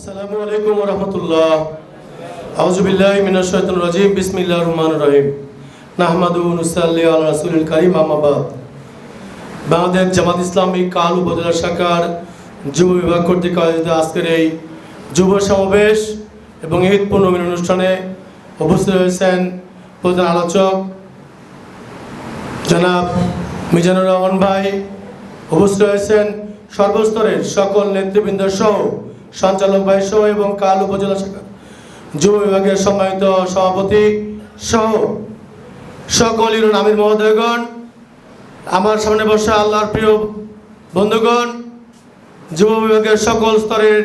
আসসালামু আলাইকুম রহমতুল্লাহ। আউজুবিল্লাহ মিনাশ শাইতানির রাজিম। বিসমিল্লাহির রহমানির রহিম। নাহমাদু নুসাল্লি আলা রাসূলিল কারীম, আম্মা বাদ। বাংলাদেশ জামাত ইসলামী কাল উপজেলা শাখার যুব বিভাগ কর্তৃক আয়োজিত আজকের এই যুব সমাবেশ এবং ঈদ পূর্ণমিল অনুষ্ঠানে উপস্থিত হয়েছেন প্রধান আলোচক জনাব মিজানুর রহমান ভাই। উপস্থিত হয়েছেন সর্বস্তরের সকল নেতৃবৃন্দ সহ সঞ্চালক ভাই সহ এবং কাল উপজেলা শাখা যুব বিভাগের সম্মানিত সভাপতি সহ সকল ইরুন আমির মহোদয়গণ, আমার সামনে বসা আল্লাহর প্রিয় বন্ধুগণ, যুব বিভাগের সকল স্তরের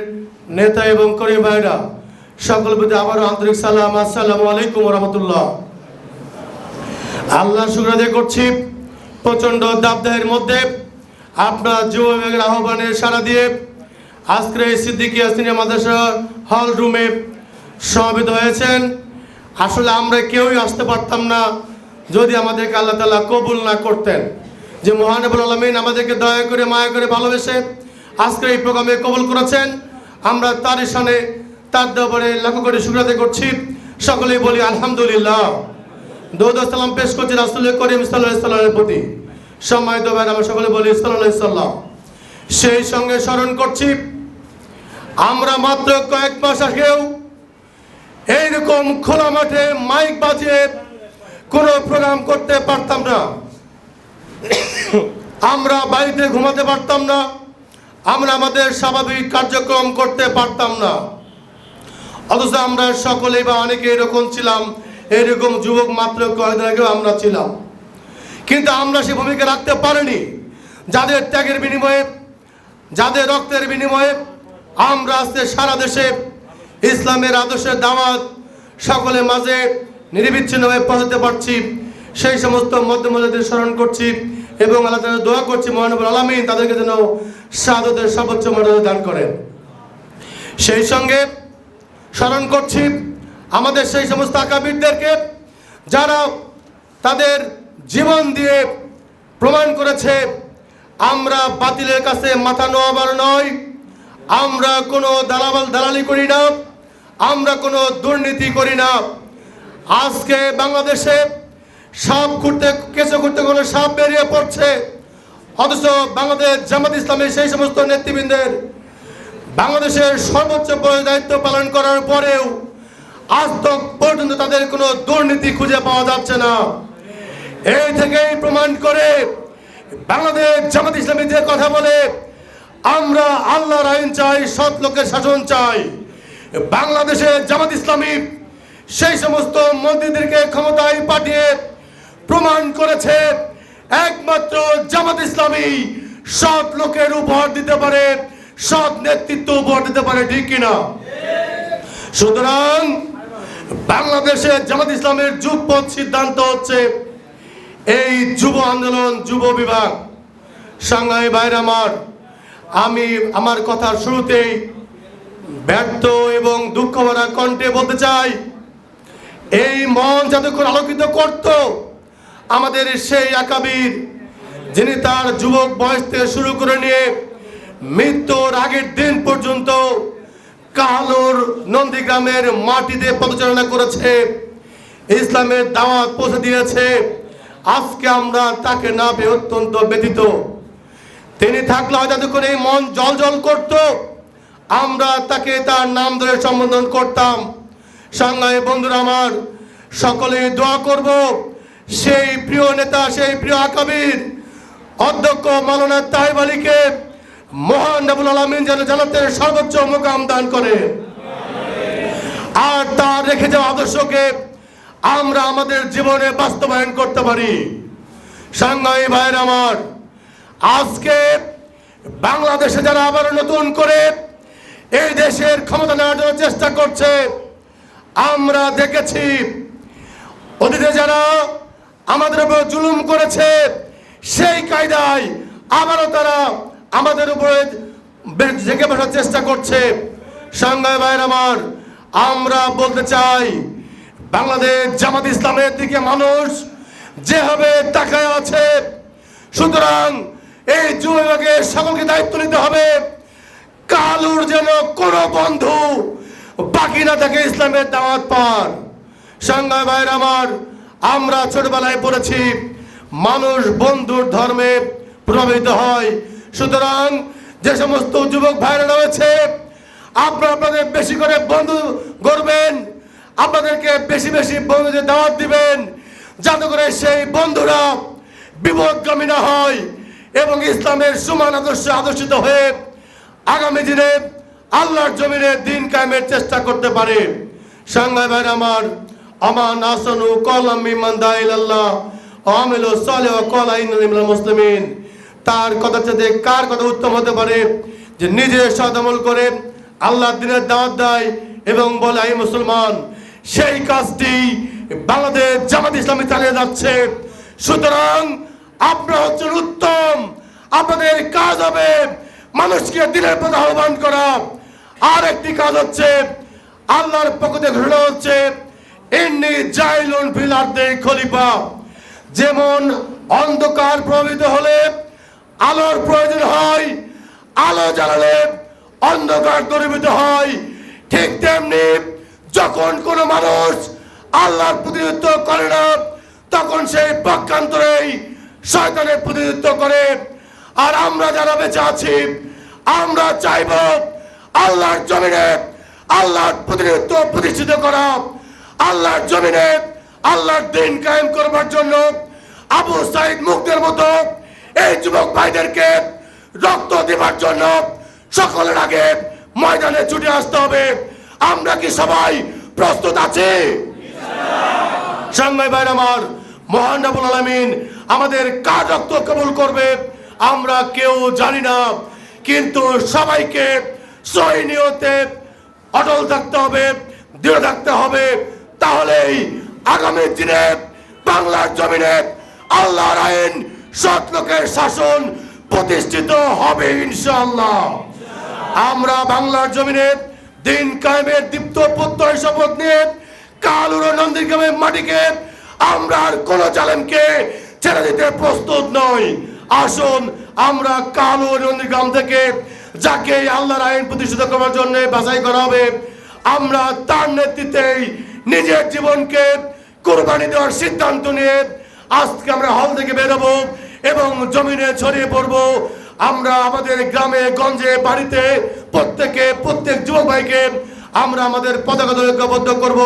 নেতা এবং কর্মী ভাইরা সকল প্রতি আবারও আন্তরিক সালাম, আসসালামু আলাইকুম রহমতুল্লাহ। আল্লাহ শুক্রাদে করছি, প্রচণ্ড দাবদাহের মধ্যে আপনার যুব বিভাগের আহ্বানে সাড়া দিয়ে আজকের এই সিদ্দিকি সিনিয়র মাদ্রাসা হল রুমে সমবেত হয়েছেন। আসলে আমরা কেউই আসতে পারতাম না যদি আমাদেরকে আল্লাহ তালা কবুল না করতেন। যে মহানবুল আলমিন আমাদেরকে দয়া করে, মায়া করে ভালোবেসে আজকের এই প্রোগ্রামে কবুল করেছেন। আমরা তার সানে তার দরবারে লক্ষ্য করে শুক্রাদে করছি। সকলেই বলি আলহামদুলিল্লাহ। দৌদ সালাম পেশ করছি রাসুল করিম সাল্লাহিসাল্লামের প্রতি। সম্মানিত ভাই আমরা সকলে বলি সাল্লাহ সেই সঙ্গে স্মরণ করছি আমরা মাত্র কয়েক মাস আগেও এইরকম খোলা মাঠে মাইক বাজিয়ে কোনো প্রোগ্রাম করতে পারতাম না। আমরা বাড়িতে ঘুমাতে পারতাম না। আমরা আমাদের স্বাভাবিক কার্যক্রম করতে পারতাম না। অথচ আমরা সকলেই বা অনেকে এরকম ছিলাম, এরকম যুবক মাত্র কয়েকদিন আগেও আমরা ছিলাম। কিন্তু আমরা সে ভূমিকা রাখতে পারিনি। যাদের ত্যাগের বিনিময়ে, যাদের রক্তের বিনিময়ে আমরা আজকে সারা দেশে ইসলামের আদর্শের দাওয়াত সকলের মাঝে নিরবিচ্ছিন্নভাবে পৌঁছাতে পারছি। সেই সমস্ত মধ্যমজাদের স্মরণ করছি এবং আল্লাহ তাআলা দোয়া করছি মহানবুল আলমিন তাদেরকে যেন সাদতের সর্বোচ্চ মর্যাদা দান করেন। সেই সঙ্গে স্মরণ করছি আমাদের সেই সমস্ত আকাবিরদেরকে যারা তাদের জীবন দিয়ে প্রমাণ করেছে, আমরা বাতিলের কাছে মাথা নোয়াবার নয় আমরা কোনো দালাবাল দালালি করি না, আমরা কোনো দুর্নীতি করি না। আজকে বাংলাদেশে সাপ ঘুরতে কেঁচো ঘুরতে কোনো সাপ বেরিয়ে পড়ছে। অথচ বাংলাদেশ জামাত ইসলামের সেই সমস্ত নেতৃবৃন্দের বাংলাদেশের সর্বোচ্চ দায়িত্ব পালন করার পরেও আজ পর্যন্ত তাদের কোনো দুর্নীতি খুঁজে পাওয়া যাচ্ছে না। এই থেকেই প্রমাণ করে বাংলাদেশ জামাত ইসলামী যে কথা বলে আমরা আল্লাহর আইন চাই, সৎ লোকের শাসন চাই। বাংলাদেশে জামাত ইসলামী সেই সমস্ত মন্ত্রীদেরকে ক্ষমতায় পাঠিয়ে প্রমাণ করেছে, একমাত্র জামাত ইসলামী সৎ লোকের উপহার দিতে পারে, সৎ নেতৃত্ব উপহার দিতে পারে, ঠিক কিনা সুতরাং বাংলাদেশে জামাত ইসলামের যুগপথ সিদ্ধান্ত হচ্ছে এই যুব আন্দোলন, যুব বিভাগ, সাংহাই বাইরে আমার আমি আমার কথার শুরুতেই ব্যর্থ এবং দুঃখ ভরা কণ্ঠে বলতে চাই, এই মন যতক্ষণ আলোকিত করত, আমাদের সেই আকাবির, যিনি তার যুবক বয়স থেকে শুরু করে নিয়ে মৃত্যুর আগের দিন পর্যন্ত কালোর নন্দীগ্রামের মাটিতে পদচারণা করেছে, ইসলামের দাওয়াত পৌঁছে দিয়েছে, আজকে আমরা তাকে না পেয়ে অত্যন্ত ব্যতীত তিনি থাকলে হয়তো এতক্ষণ এই মন জল জল করত। আমরা তাকে তার নাম ধরে সম্বোধন করতাম। সাংঘাই বন্ধুরা আমার সকলে দোয়া করব। সেই প্রিয় নেতা, সেই প্রিয় আকাবির, অধ্যক্ষ মালানা তাইব আলীকে মহান নবুল আলমিন যেন জানাতের সর্বোচ্চ মোকাম দান করে। আর তার রেখে যাওয়া আদর্শকে আমরা আমাদের জীবনে বাস্তবায়ন করতে পারি। সাংঘাই ভাইয়ের আমার আজকে বাংলাদেশে যারা আবার নতুন করে এই দেশের ক্ষমতা নেওয়ার জন্য চেষ্টা করছে, আমরা দেখেছি অতীতে যারা আমাদের উপর জুলুম করেছে, সেই কায়দায় আবারও তারা আমাদের উপরে জেগে বসার চেষ্টা করছে। সাংঘাই ভাইয়ের আমার, আমরা বলতে চাই, বাংলাদেশ জামাত ইসলামের দিকে মানুষ যেভাবে তাকায় আছে, সুতরাং এই বিভাগের সকলকে দায়িত্ব নিতে হবে। কালুর যেন কোনো বন্ধু বাকি না থাকে ইসলামের দাওয়াত পান সাংঘাই ভাইয়ের আমার, আমরা ছোটবেলায় পড়েছি, মানুষ বন্ধুর ধর্মে প্রভাবিত হয়। সুতরাং যে সমস্ত যুবক ভাইরা রয়েছে, আপনারা আপনাদের বেশি করে বন্ধু গড়বেন, আপনাদেরকে বেশি বেশি বন্ধুদের দাওয়াত দিবেন, যাতে করে সেই বন্ধুরা বিপদগামী না হয়। এবং ইসলামের সমান আদর্শে আদর্শিত হয়ে আগামী দিনে আল্লাহর জমিনে দিন কায়েমের চেষ্টা করতে পারে। সাংঘাই ভাইর আমার, আমান আসনু কলাম মিমান দাইল আল্লাহ আমিলু সালে ও কলা মুসলিমিন। তার কথা চাইতে কার কথা উত্তম হতে পারে? যে নিজে সদমল করে আল্লাহ দিনের দাওয়াত দেয় এবং বলে আমি মুসলমান, সেই কাজটি বাংলাদেশ জামাত ইসলামী চালিয়ে যাচ্ছে। সুতরাং আপনারা হচ্ছেন উত্তম। আপনাদের কাজ হবে মানুষকে দিনের পথে আহ্বান করা। আর একটি কাজ হচ্ছে, আল্লাহর পক্ষ ঘোষণা হচ্ছে এমনি জাইলুন ফিল আর্দে খলিফা। যেমন অন্ধকার প্রভাবিত হলে আলোর প্রয়োজন হয়, আলো জ্বালালে অন্ধকার দূরীভূত হয়। ঠিক তেমনি যখন কোনো মানুষ আল্লাহর প্রতিনিধিত্ব করে না, তখন সেই পক্ষান্তরেই শয়তানের প্রতিনিধিত্ব করে। আর আমরা যারা বেঁচে আছি, আমরা চাইব আল্লাহর জমিনে আল্লাহর প্রতিনিধিত্ব প্রতিষ্ঠিত করা। আল্লাহর জমিনে আল্লাহর দিন কায়েম করবার জন্য আবু সাইদ মুখদের মতো এই যুবক ভাইদেরকে রক্ত দেবার জন্য সকলের আগে ময়দানে ছুটে আসতে হবে। আমরা কি সবাই প্রস্তুত আছি? সাংবাই ভাইর আমার মহান রাবুল আলমিন আমাদের কাজ রক্ত কবুল করবে। আমরা কেউ জানি না, কিন্তু সবাইকে সহি নিয়তে অটল থাকতে হবে, দৃঢ় থাকতে হবে। তাহলেই আগামী দিনে বাংলার জমিনে আল্লাহর আইন সৎ লোকের শাসন প্রতিষ্ঠিত হবে ইনশাআল্লাহ। আমরা বাংলার জমিনে দিন কায়েমের দীপ্ত প্রত্যয় শপথ নিয়ে কালুর নন্দীগ্রামের মাটিকে আমরা আর কোন জালেমকে ছেড়ে দিতে প্রস্তুত নই। আসুন, আমরা কালু নন্দীগ্রাম থেকে যাকে আল্লাহর আইন প্রতিষ্ঠিত করার জন্য বাছাই করা হবে, আমরা তার নেতৃত্বেই নিজের জীবনকে কোরবানি দেওয়ার সিদ্ধান্ত নিয়ে আজকে আমরা হল থেকে বেরোবো এবং জমিনে ছড়িয়ে পড়ব। আমরা আমাদের গ্রামে, গঞ্জে, বাড়িতে প্রত্যেকে, প্রত্যেক যুবক ভাইকে আমরা আমাদের পতাকা ঐক্যবদ্ধ করব।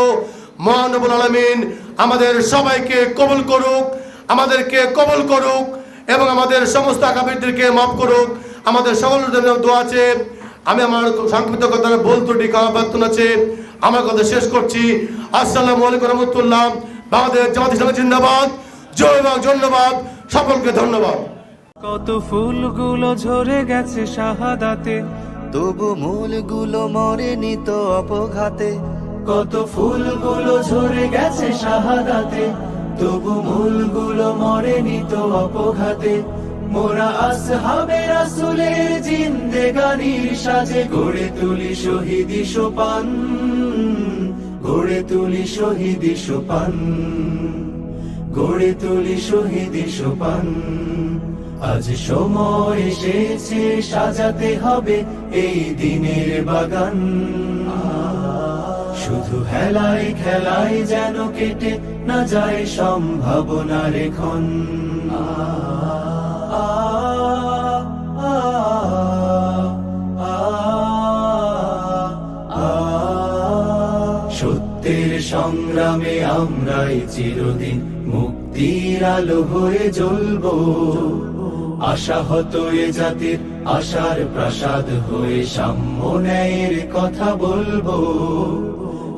মহানবুল আলমিন আমাদের সবাইকে কবল করুক, আমাদেরকে কবল করুক এবং আমাদের সমস্ত আকাবিরদেরকে মাফ করুক। আমাদের সকলের জন্য দোয়া আছে। আমি আমার সংক্ষিপ্ত কথা বল খাওয়া প্রার্থনা আছে। আমার কথা শেষ করছি। আসসালামু আলাইকুম রহমতুল্লাহ। বাংলাদেশ জামাত ইসলামী জিন্দাবাদ। জয় বাং ধন্যবাদ। সকলকে ধন্যবাদ। কত ফুলগুলো ঝরে গেছে শাহাদাতে, তবু মূলগুলো মরেনি তো অপঘাতে। কত ফুলগুলো ঝরে গেছে শাহাদাতে, তবু মূলগুলো মরেনি তো অপঘাতে। মোরা আসহাবে রাসূলের জিন্দেগানির সাজে, গড়ে তুলি শহীদি সোপান, গড়ে তুলি শহীদি সোপান, গড়ে তুলি শহীদি সোপান। আজ সময় এসেছে, সাজাতে হবে এই দিনের বাগান। শুধু হেলায় খেলায় যেন কেটে না যায় সম্ভাবনার এখন সত্যের সংগ্রামে আমরাই চিরদিন মুক্তির আলো হয়ে জ্বলবো। আশাহত এ জাতির আশার প্রাসাদ হয়ে সাম্য কথা বলব।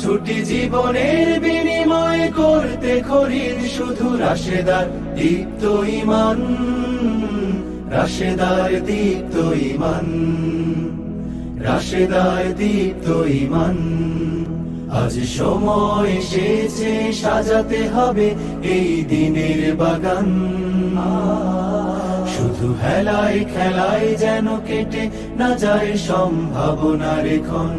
ছুটি জীবনের বিনিময় করতে খরিদ শুধু রাশেদার দীপ্ত ইমান, রাশেদার দীপ্ত ইমান, রাশেদার দীপ্ত ইমান। আজ সময় এসেছে, সাজাতে হবে এই দিনের বাগান। শুধু হেলায় খেলায় যেন কেটে না যায় সম্ভাবনার ক্ষণ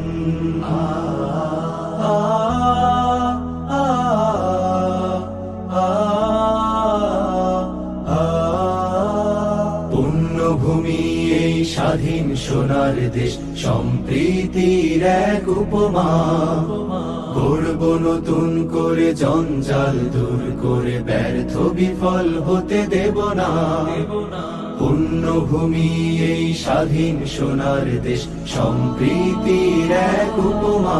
সোনার দেশ, সম্প্রীতির এক উপমা। করব নতুন করে, জঞ্জাল দূর করে, ব্যর্থ বিফল হতে দেব না। পুণ্যভূমি এই স্বাধীন সোনার দেশ, সম্প্রীতির এক উপমা।